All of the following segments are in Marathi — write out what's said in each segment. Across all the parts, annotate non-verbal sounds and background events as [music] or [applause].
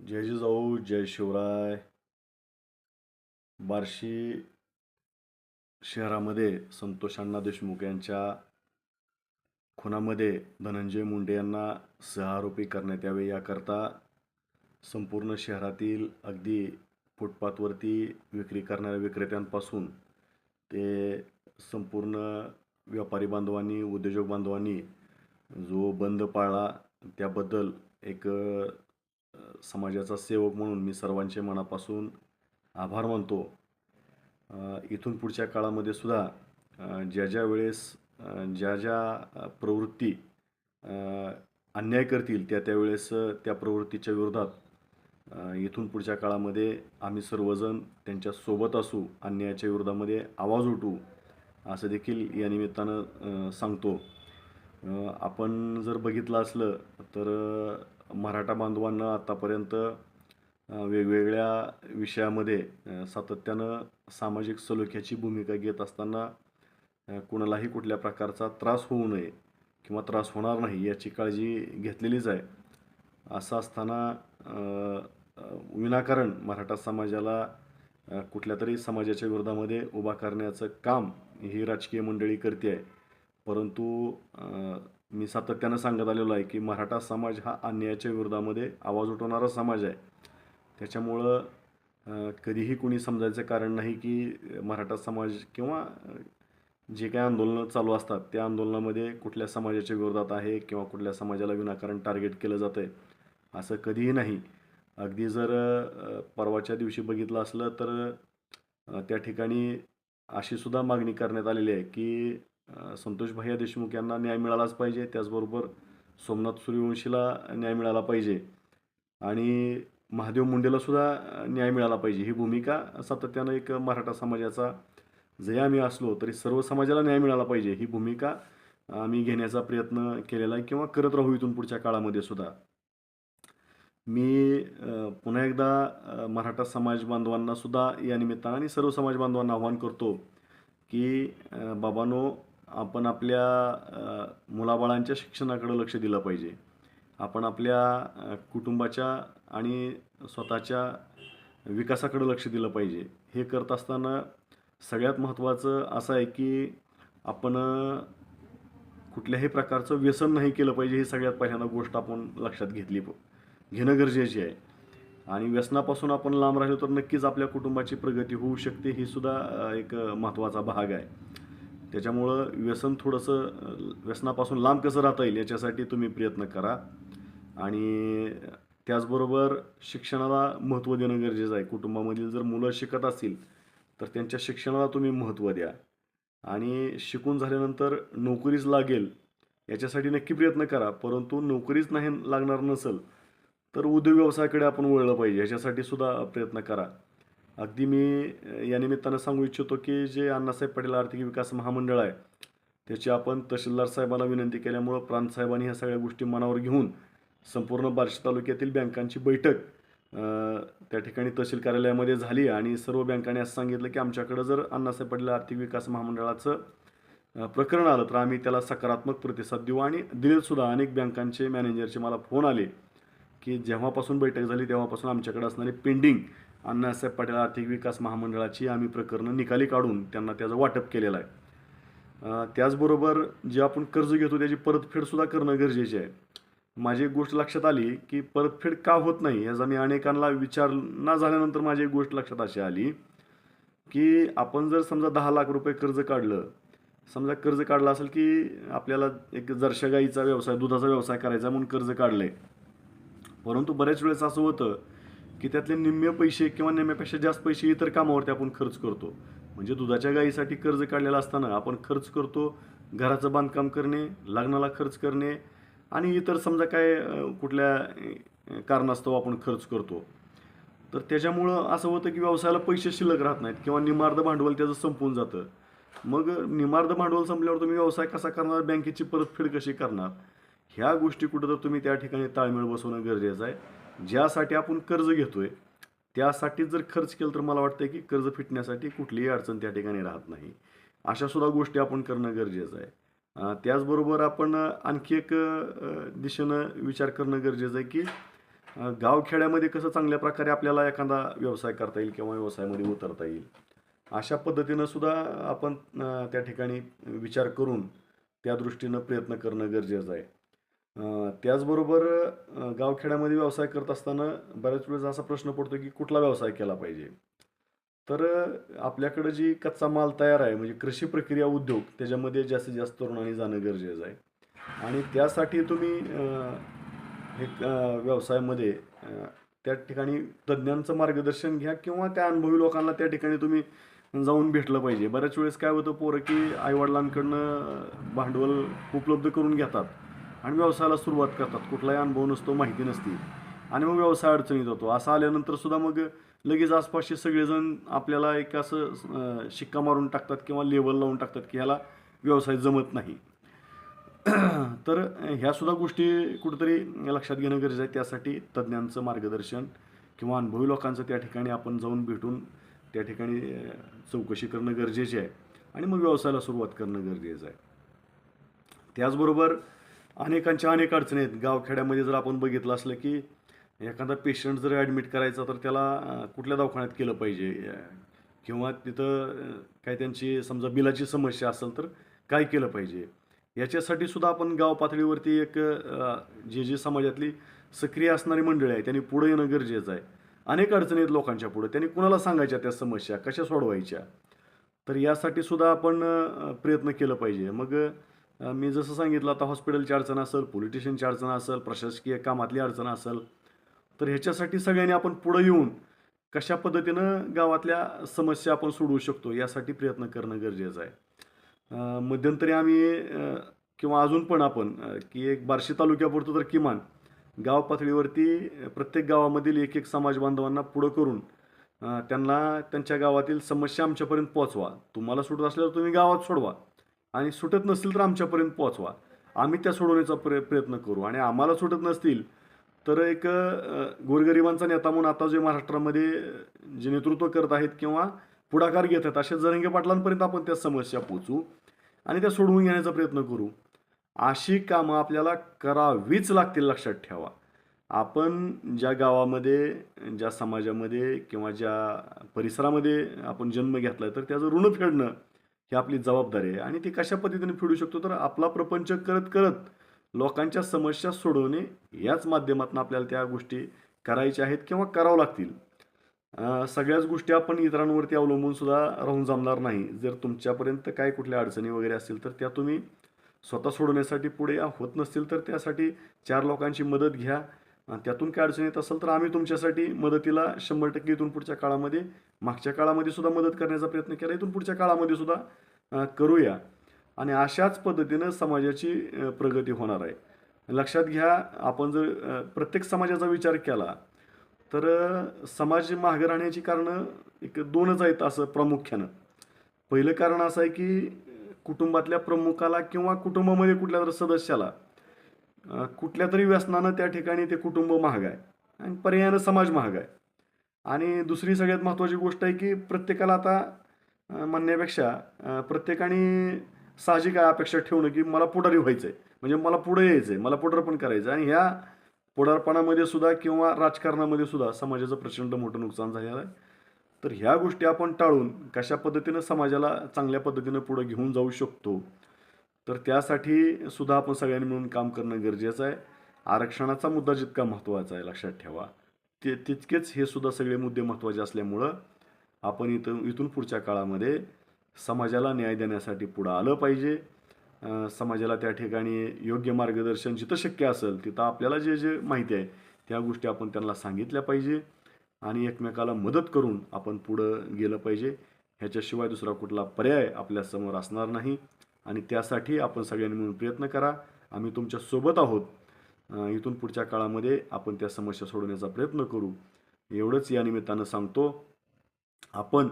जय जिजाऊ जय शिवराय. बार्शी शहरामध्ये संतोषांना देशमुख यांच्या खुनामध्ये धनंजय मुंडे यांना सहआरोपी करण्यात यावे याकरता संपूर्ण शहरातील अगदी फुटपाथवरती विक्री करणाऱ्या विक्रेत्यांपासून ते संपूर्ण व्यापारी बांधवांनी उद्योजक बांधवांनी जो बंद पाळला त्याबद्दल एक समाजाचा सेवक म्हणून मी सर्वांचे मनापासून आभार मानतो. इथून पुढच्या काळामध्ये सुद्धा ज्या ज्या वेळेस ज्या ज्या प्रवृत्ती अन्याय करतील त्या त्यावेळेस त्या प्रवृत्तीच्या विरोधात इथून पुढच्या काळामध्ये आम्ही सर्वजण त्यांच्यासोबत असू अन्यायाच्या विरोधामध्ये आवाज उठू असं देखील या निमित्तानं सांगतो. आपण जर बघितलं असलं तर मराठा बांधवांना आतापर्यंत वेगवेगळ्या विषयामध्ये सातत्यानं सामाजिक सलोख्याची भूमिका घेत असताना कुणालाही कुठल्या प्रकारचा त्रास होऊ नये किंवा त्रास होणार नाही याची काळजी घेतलेलीच आहे. असं असताना विनाकारण मराठा समाजाला कुठल्या तरी समाजाच्या विरोधामध्ये उभा करण्याचं काम ही राजकीय मंडळी करते आहे. परंतु मी सातत्यानं सांगत आलेलो आहे की मराठा समाज हा अन्यायाच्या विरोधामध्ये आवाज उठवणारा समाज आहे. त्याच्यामुळं कधीही कुणी समजायचं कारण नाही की मराठा समाज किंवा जे काही आंदोलनं चालू असतात त्या आंदोलनामध्ये कुठल्या समाजाच्या विरोधात आहे किंवा कुठल्या समाजाला विनाकारण टार्गेट केलं जातं आहे असं कधीही नाही. अगदी जर परवाच्या दिवशी बघितलं असलं तर त्या ठिकाणी अशीसुद्धा मागणी करण्यात आलेली आहे की संतोष भैया देशमुख यांना न्याय मिळालाच पाहिजे. त्याचबरोबर सोमनाथ सूर्यवंशीला न्याय मिळाला पाहिजे. आणि महादेव मुंडेलासुद्धा न्याय मिळाला पाहिजे. ही भूमिका सातत्यानं एक मराठा समाजाचा जरी आम्ही असलो तरी सर्व समाजाला न्याय मिळाला पाहिजे. ही भूमिका आम्ही घेण्याचा प्रयत्न केलेला आहे किंवा करत राहू इथून पुढच्या काळामध्ये सुद्धा. मी पुन्हा एकदा मराठा समाज बांधवांना सुद्धा या निमित्तानं आणि सर्व समाज बांधवांना आव्हान करतो की बाबानो बाबांनो आपण आपल्या मुलाबाळांच्या शिक्षणाकडे लक्ष दिलं पाहिजे. आपण आपल्या कुटुंबाच्या आणि स्वतःच्या विकासाकडे लक्ष दिलं पाहिजे. हे करत असताना सगळ्यात महत्त्वाचं असं आहे की आपण कुठल्याही प्रकारचं व्यसन नाही केलं पाहिजे ही सगळ्यात पहिल्यांदा गोष्ट आपण लक्षात घेतली घेणं गरजेचे आहे. आणि व्यसनापासून आपण लांब राहिलो तर नक्कीच आपल्या कुटुंबाची प्रगती होऊ शकते ही सुद्धा एक महत्त्वाचा भाग आहे. त्याच्यामुळं व्यसन थोडंसं व्यसनापासून लांब कसं राहता येईल याच्यासाठी तुम्ही प्रयत्न करा. आणि त्याचबरोबर शिक्षणाला महत्त्व देणं गरजेचं आहे. कुटुंबामधील जर मुलं शिकत असतील तर त्यांच्या शिक्षणाला तुम्ही महत्त्व द्या. आणि शिकून झाल्यानंतर नोकरीच लागेल याच्यासाठी नक्की प्रयत्न करा. परंतु नोकरीच नाही लागणार नसेल तर उद्योग व्यवसायाकडे आपण वळलं पाहिजे. याच्यासाठी सुद्धा प्रयत्न करा. अगदी मी या निमित्तानं सांगू इच्छितो की जे अण्णासाहेब पटेल आर्थिक विकास महामंडळ आहे त्याची आपण तहसीलदार साहेबांना विनंती केल्यामुळं प्रांतसाहेबांनी ह्या सगळ्या गोष्टी मनावर घेऊन संपूर्ण बार्शी तालुक्यातील बँकांची बैठक त्या ठिकाणी तहसील कार्यालयामध्ये झाली आणि सर्व बँकांनी असं सांगितलं की आमच्याकडं जर अण्णासाहेब पटेल आर्थिक विकास महामंडळाचं प्रकरण आलं तर आम्ही त्याला सकारात्मक प्रतिसाद देऊ आणि दिलेसुद्धा अनेक बँकांचे मॅनेजरचे मला फोन आले की जेव्हापासून बैठक झाली तेव्हापासून आमच्याकडे असणारी पेंडिंग अण्णासाहेब पाटील आर्थिक विकास महामंडळाची आम्ही प्रकरणं निकाली काढून त्यांना त्याचं वाटप केलेलं आहे. त्याचबरोबर जे आपण कर्ज घेतो त्याची परतफेडसुद्धा करणं गरजेचे आहे. माझी एक गोष्ट लक्षात आली की परतफेड का होत नाही याचा मी अनेकांना विचार ना झाल्यानंतर माझी एक गोष्ट लक्षात अशी आली की आपण जर समजा दहा लाख रुपये कर्ज काढलं समजा कर्ज काढलं असेल की आपल्याला एक जर्शा गाईचा व्यवसाय दुधाचा व्यवसाय करायचा म्हणून कर्ज काढलं आहे परंतु बऱ्याच वेळेस असं होतं की त्यातले निम्मे पैसे किंवा निम्म्यापेक्षा जास्त पैसे इतर कामावरती आपण खर्च करतो. म्हणजे दुधाच्या गायीसाठी कर्ज काढलेलं असताना आपण खर्च करतो घराचं बांधकाम करणे लग्नाला खर्च करणे आणि इतर समजा काय कुठल्या कारणास्तव आपण खर्च करतो. तर त्याच्यामुळं असं होतं की व्यवसायाला पैसे शिल्लक राहत नाहीत किंवा निमार्ध भांडवल त्याचं संपून जातं. मग निमार्ध भांडवल संपल्यावर तुम्ही व्यवसाय कसा करणार बँकेची परतफेड कशी करणार ह्या गोष्टी कुठं तर तुम्ही त्या ठिकाणी ताळमेळ बसवणं गरजेचं आहे. ज्यासाठी आपण कर्ज घेतोय त्यासाठी जर खर्च केलं तर मला वाटतं की कर्ज फिटण्यासाठी कुठलीही अडचण त्या ठिकाणी राहत नाही. अशा सुद्धा गोष्टी आपण करणं गरजेचं आहे. त्याचबरोबर आपण आणखी एक दिशेनं विचार करणं गरजेचं आहे की गावखेड्यामध्ये कसं चांगल्या प्रकारे आपल्याला एखादा व्यवसाय करता येईल किंवा व्यवसायामध्ये उतरता येईल अशा पद्धतीनं सुद्धा आपण त्या ठिकाणी विचार करून त्या दृष्टीनं प्रयत्न करणं गरजेचं आहे. त्याचबरोबर गावखेड्यामध्ये व्यवसाय करत असताना बऱ्याच वेळेस असा प्रश्न पडतो की कुठला व्यवसाय केला पाहिजे? तर आपल्याकडं जी कच्चा माल तयार आहे म्हणजे कृषी प्रक्रिया उद्योग त्याच्यामध्ये जास्तीत जास्त तरुणांनी जाणं गरजेचं आहे. आणि त्यासाठी तुम्ही हे व्यवसायामध्ये त्या ठिकाणी तज्ज्ञांचं मार्गदर्शन घ्या किंवा त्या अनुभवी लोकांना त्या ठिकाणी तुम्ही जाऊन भेटलं पाहिजे. बऱ्याच वेळेस काय होतं पोरं की आईवडिलांकडनं भांडवल उपलब्ध करून घेतात. आणि व्यवसायाला सुरुवात करतात. कुठलाही अनुभव नसतो माहिती नसती. आणि मग व्यवसाय अडचणीत होतो. असं आल्यानंतर सुद्धा मग लगेच आसपासचे सगळेजण आपल्याला एक असं शिक्का मारून टाकतात किंवा लेवल लावून टाकतात की ह्याला व्यवसाय जमत नाही. [clears throat] तर ह्या सुद्धा गोष्टी कुठेतरी लक्षात घेणं गरजेचं आहे. त्यासाठी तज्ज्ञांचं मार्गदर्शन किंवा अनुभवी लोकांचं त्या ठिकाणी आपण जाऊन भेटून त्या ठिकाणी चौकशी करणं गरजेचे आहे. आणि मग व्यवसायाला सुरुवात करणं गरजेचं आहे. त्याचबरोबर अनेकांच्या अनेक अडचणी आहेत. गावखेड्यामध्ये जर आपण बघितलं असलं की एखादा पेशंट जर ॲडमिट करायचा तर त्याला कुठल्या दवाखान्यात केलं पाहिजे? किंवा तिथं काय त्यांची समजा बिलाची समस्या असेल तर काय केलं पाहिजे? याच्यासाठी सुद्धा आपण गाव पातळीवरती एक जे जे समाजातली सक्रिय असणारी मंडळी आहे त्यांनी पुढे येणं गरजेचं आहे. अनेक अडचणी आहेत लोकांच्या पुढे. त्यांनी कुणाला सांगायच्या त्या समस्या? कशा सोडवायच्या? तर यासाठी सुद्धा आपण प्रयत्न केलं पाहिजे. मग मी जसं सांगितलं आता हॉस्पिटलची अडचण असेल पोलीस अडचण असेल प्रशासकीय कामातली अडचण असेल तर ह्याच्यासाठी सगळ्यांनी आपण पुढं येऊन कशा पद्धतीनं गावातल्या समस्या आपण सोडवू शकतो यासाठी प्रयत्न करणं गरजेचं आहे. मध्यंतरी आम्ही किंवा अजून पण आपण की एक बार्शी तालुक्यापुरतं तर किमान गाव पातळीवरती प्रत्येक गावामधील एक एक समाज बांधवांना पुढं करून त्यांना त्यांच्या गावातील समस्या आमच्यापर्यंत पोहोचवा. तुम्हाला सुटत असल्यावर तुम्ही गावात सोडवा. आणि सुटत नसतील तर आमच्यापर्यंत पोचवा आम्ही त्या सोडवण्याचा प्रय प्रयत्न करू. आणि आम्हाला सुटत नसतील तर एक गोरगरिबांचा नेता म्हणून आता जे महाराष्ट्रामध्ये जे नेतृत्व करत आहेत किंवा पुढाकार घेत आहेत अशा जरंगे पाटलांपर्यंत आपण त्या समस्या पोचू आणि त्या सोडवून घेण्याचा प्रयत्न करू. अशी कामं आपल्याला करावीच लागतील लक्षात ठेवा. आपण ज्या गावामध्ये ज्या समाजामध्ये किंवा ज्या परिसरामध्ये आपण जन्म घेतला तर त्याचं ऋण फेडणं ही आपली जबाबदारी आहे. आणि ती कशा पद्धतीने फेडू शकतो? तर आपला प्रपंच करत करत लोकांच्या समस्या सोडवणे याच माध्यमातून आपल्याला त्या गोष्टी करायच्या आहेत किंवा करावं लागतील. सगळ्याच गोष्टी आपण इतरांवरती अवलंबून सुद्धा राहून जमणार नाही. जर तुमच्यापर्यंत काय कुठल्या अडचणी वगैरे असतील तर त्या तुम्ही स्वतः सोडवण्यासाठी पुढे होत नसतील तर त्यासाठी चार लोकांची मदत घ्या. त्यातून काय अडचण येत असेल तर आम्ही तुमच्यासाठी मदतीला शंभर टक्के इथून पुढच्या काळामध्ये मागच्या काळामध्ये सुद्धा मदत करण्याचा प्रयत्न केला. इथून पुढच्या काळामध्ये सुद्धा करूया. आणि अशाच पद्धतीनं समाजाची प्रगती होणार आहे. लक्षात घ्या आपण जर प्रत्येक समाजाचा विचार केला तर समाज मागे राहण्याची कारणं एक दोनच आहेत असं प्रामुख्यानं. पहिलं कारण असं आहे की कुटुंबातल्या प्रमुखाला किंवा कुटुंबामध्ये कुठल्या तर सदस्याला कुठल्या तरी व्यसनानं त्या ठिकाणी ते कुटुंब महाग आहे आणि पर्यायानं समाज महाग आहे. आणि दुसरी सगळ्यात महत्त्वाची गोष्ट आहे की प्रत्येकाला आता म्हणण्यापेक्षा प्रत्येकाने साहजिक आहे अपेक्षा ठेवणं की मला पुढारी व्हायचं आहे म्हणजे मला पुढे यायचं आहे मला पुढारपण करायचं आहे आणि ह्या पुढारपणामध्ये सुद्धा किंवा राजकारणामध्ये सुद्धा समाजाचं प्रचंड मोठं नुकसान झालेलं आहे. तर ह्या गोष्टी आपण टाळून कशा पद्धतीनं समाजाला चांगल्या पद्धतीनं पुढं घेऊन जाऊ शकतो तर त्यासाठी सुद्धा आपण सगळ्यांनी मिळून काम करणं गरजेचं आहे. आरक्षणाचा मुद्दा जितका महत्त्वाचा आहे लक्षात ठेवा. ते तितकेच हे सुद्धा सगळे मुद्दे महत्त्वाचे असल्यामुळं आपण इथं इथून पुढच्या काळामध्ये समाजाला न्याय देण्यासाठी पुढं आलं पाहिजे. समाजाला त्या ठिकाणी योग्य मार्गदर्शन जिथं शक्य असेल तिथं आपल्याला जे जे माहिती आहे त्या गोष्टी आपण त्यांना सांगितल्या पाहिजे आणि एकमेकाला मदत करून आपण पुढं गेलं पाहिजे. ह्याच्याशिवाय दुसरा कुठला पर्याय आपल्यासमोर असणार नाही. आणि त्यासाठी आपण सगळ्यांनी मिळून प्रयत्न करा. आम्ही तुमच्यासोबत आहोत. इथून पुढच्या काळामध्ये आपण त्या समस्या सोडवण्याचा प्रयत्न करू. एवढंच या निमित्तानं सांगतो आपण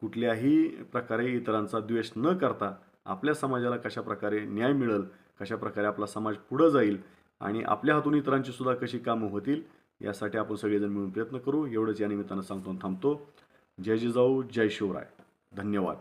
कुठल्याही प्रकारे इतरांचा द्वेष न करता आपल्या समाजाला कशा प्रकारे न्याय मिळेल कशा प्रकारे आपला समाज पुढं जाईल आणि आपल्या हातून इतरांची सुद्धा कशी कामं होतील यासाठी आपण सगळेजण मिळून प्रयत्न करू. एवढंच या निमित्तानं सांगतो आणि थांबतो. जय जिजाऊ जय शिवराय. धन्यवाद.